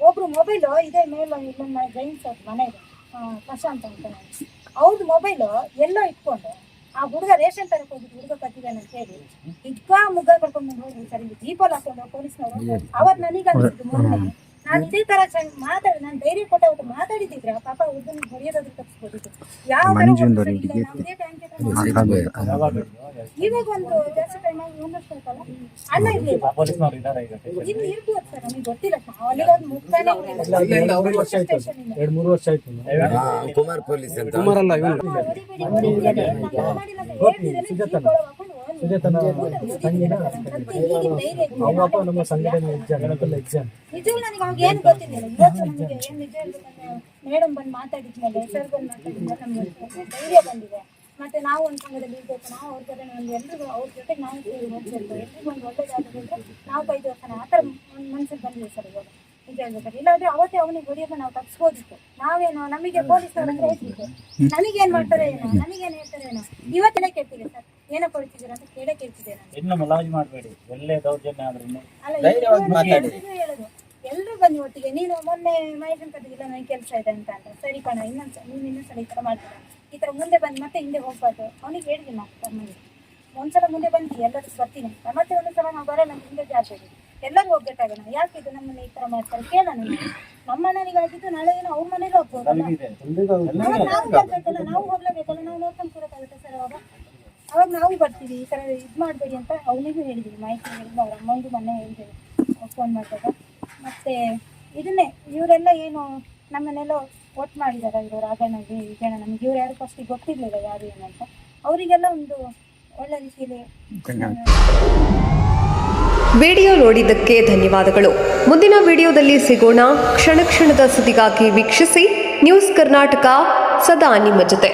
ಒಬ್ರು ಮೊಬೈಲು ಇದೇ ಮೇಲೆ ಇಲ್ಲೊಂದು ಜೈನ್ಸ್ ಅವ್ರ ಮನೆ ಇದೆ ಆ, ಪ್ರಶಾಂತ್ ಅಂತ ನಾನು ಅವ್ರದ್ದು ಮೊಬೈಲು ಎಲ್ಲೋ ಇಟ್ಕೊಂಡು ಆ ಹುಡುಗ ರೇಷನ್ ತರಕ್ಕೆ ಹೋಗಿದ್ದು ಹುಡುಗ ಕತ್ತಿದ್ದಾನೆ ಅಂತ ಹೇಳಿ ಇದ್ಕ ಮುಗ್ಗ ಕರ್ಕೊಂಡು ಹೋಗಿ ಸರ್ ಇಲ್ಲಿ ಜೀಪಲ್ಲಿ ಹಾಕೊಂಡು ಪೊಲೀಸ್ನವರು. ಅವತ್ತು ನನಗೆ ಅನಿಸಿದ್ದು ಮೊನ್ನೆ ನಾನು ಇದೇ ತರ ಮಾತಾಡಿ ನಾನು ಧೈರ್ಯ ಕೊಟ್ಟ ಮಾತಾಡಿದ್ರೆ ಪಾಪ ಉದ್ದನ್ನು ಹೊಡೆಯೋದಾದ್ರು ತಪ್ಪಿಸ್ಬೋದಿತ್ತು ಯಾವ ಇವಾಗ ಒಂದು ಜಾಸ್ತಿ ಟೈಮ್ ಆಗಿ ಆಯ್ತಲ್ಲ? ಅಣ್ಣ ಇರ್ಬೋದು ಸರ್ ನಮಗೆ ಗೊತ್ತಿಲ್ಲ. ಅಲ್ಲಿಗೆ ಒಂದು. ಎರಡು ಮೂರು ವರ್ಷ ಆಯ್ತು. ಕುಮಾರ್ ಪೊಲೀಸ್ ಅಂತ. ಕುಮಾರ್ ಅಲ್ಲ ಇವನು. ಇದೆ. ಅವಪ್ಪ ನಮ್ಮ ಸಂಘಟನೆ ಎಕ್ಸಾಮ್ ಗಣಪಲ್ಲ ಎಕ್ಸಾಮ್ ನನಗೆ ಅವಾಗ ಏನು ಗೊತ್ತಿಲ್ಲ ಇವತ್ತು ನಮಗೆ ಏನು ನಿಜ ಮೇಡಮ್ ಬಂದು ಮಾತಾಡಿದ್ಮೇಲೆ, ಸರ್ ಬಂದು ನಮ್ಗೆ ಧೈರ್ಯ ಬಂದಿದೆ. ಮತ್ತೆ ನಾವು ಒಂದು ಸಂಘದಲ್ಲಿ ಇರ್ಬೇಕು, ನಾವು ಅವ್ರ ಜೊತೆ ಒಂದು ಎಲ್ರಿಗೂ ಅವ್ರ ಜೊತೆ ನಾವು ಹೋಗ್ಬೇಕು ಎಲ್ರಿಗೂ ಒಂದು ಒಳ್ಳೇದಾದ್ರೆ ನಾವು ಕೈ ಜೋಡ್ಸೋಣ ಆ ಥರ ಒಂದು ಮನ್ಸಿಗೆ ಬಂದಿದೆ ಸರ್ ಇವಾಗ. ನಿಜ ಹೇಳ್ಬೇಕಾದ್ರೆ. ಇಲ್ಲಾಂದ್ರೆ ಅವತ್ತೇ ಅವನಿಗೆ ಹೊಡಿಯೋದು ನಾವು ತಪ್ಪಿಸ್ಬೋದಿತ್ತು ನಾವೇನೋ ನಮಗೆ ಪೊಲೀಸರ ಹತ್ರ ಹೇಳ್ತಿದ್ದೆ ನನಗೇನು ಮಾಡ್ತಾರೆ ಏನೋ, ನಮಗೇನು ಹೇಳ್ತಾರೆ ಏನೋ. ಇವತ್ತಿನ ಕೆಟ್ಟಿದೆ ಸರ್. ಏನೋ ಕೊಡ್ತಿದ್ದೀರಾ ಅಂತ ಇನ್ನು ಮುಲಾಜ್ ಮಾಡಬೇಡಿ. ಎಲ್ಲೇ ದೌರ್ಜನ್ಯ ಆದ್ರೂ ಧೈರ್ಯವಾಗಿ ಮಾತಾಡಿ. ಎಲ್ಲರೂ ಬನ್ನಿ ಒಟ್ಟಿಗೆ. ನೀನು ಮೊನ್ನೆ ಮಹೇಶನ್ ಕಟ್ಟಿಗೆಲ್ಲ ನನಗೆ ಕೆಲಸ ಇದೆ ಅಂತ ಅಂತ ಸರಿ ಕಣ ಇನ್ನೊಂದ್ಸ ನೀನು ಇನ್ನೊಂದ್ಸಲ ಈ ಥರ ಮಾಡ್ತೀರಾ ಈ ಥರ ಮುಂದೆ ಬಂದು ಮತ್ತೆ ಹಿಂದೆ ಹೋಗ್ಬಾರ್ದು. ಅವನಿಗೆ ಹೇಳಿದೆ ನಾವು ತಮ್ಮನಿಗೆ ಒಂದ್ಸಲ ಮುಂದೆ ಬಂದು ಎಲ್ಲರೂ ಬರ್ತೀನಿ. ಮತ್ತೆ ಒಂದೊಂದ್ಸಲ ನಾವು ಬರೋಲ್ಲ ಅಂತ ಹಿಂದೆ ಜಾಸ್ತಿ ಎಲ್ಲರೂ ಹೋಗ್ಬೇಕಾಗೋಣ ಯಾಕೆ ಇದು ನಮ್ಮನ್ನ ಈ ಥರ ಮಾಡ್ತಾರೆ? ಕೇಳೋಣ. ನಮ್ಮ ಮನೆಗಾಗಿದ್ದು ನಾಳೆ ಏನೋ ಅವ್ರ ಮನೇಲಿ ಹೋಗ್ಬೋದು ನಾವು ಬರ್ಬೇಕಲ್ಲ ನಾವು ಹೋಗ್ಲೇಬೇಕಲ್ಲ. ನಾವು ನೋಡ್ಕೊಂಡು ಕೂಡ ಅವಾಗ ನಾವು ಬರ್ತೀವಿ, ಈ ಥರ ಇದು ಮಾಡಬೇಡಿ ಅಂತ ಅವನಿಗೂ ಹೇಳಿದ್ದೀವಿ ಮಾಹಿತಿ ಹೇಳಿದ್ವಿ ಅವ್ರ ಅಮ್ಮನಿಗೂ ಮೊನ್ನೆ ಹೇಳಿದ್ದೀವಿ ಫೋನ್ ಮಾಡಿದಾಗ. ಮತ್ತು ಇದನ್ನೇ, ಇವರೆಲ್ಲ ಏನು ನಮ್ಮನ್ನೆಲ್ಲ ವೋಟ್ ಮಾಡಿದ್ದಾರೆ ಇವರು ರಾಘಣ್ಣಗೆ ಈಗಣ ನಮಗೆ ಇವ್ರು ಯಾರು ಫಸ್ಟಿಗೆ ಗೊತ್ತಿರಲಿಲ್ಲ ಯಾರು ಏನು ಅಂತ. ಅವರಿಗೆಲ್ಲ ಒಂದು ಒಳ್ಳೆ ರೀತಿಯಲ್ಲಿ ವಿಡಿಯೋ ನೋಡಿದ್ದಕ್ಕೆ ಧನ್ಯವಾದಗಳು. ಮುಂದಿನ ವಿಡಿಯೋದಲ್ಲಿ ಸಿಗೋಣ, ಕ್ಷಣ ಕ್ಷಣದ ಸುದ್ದಿಗಾಗಿ ವೀಕ್ಷಿಸಿ ನ್ಯೂಸ್ ಕರ್ನಾಟಕ ಸದಾ ನಿಮ್ಮ ಜೊತೆ.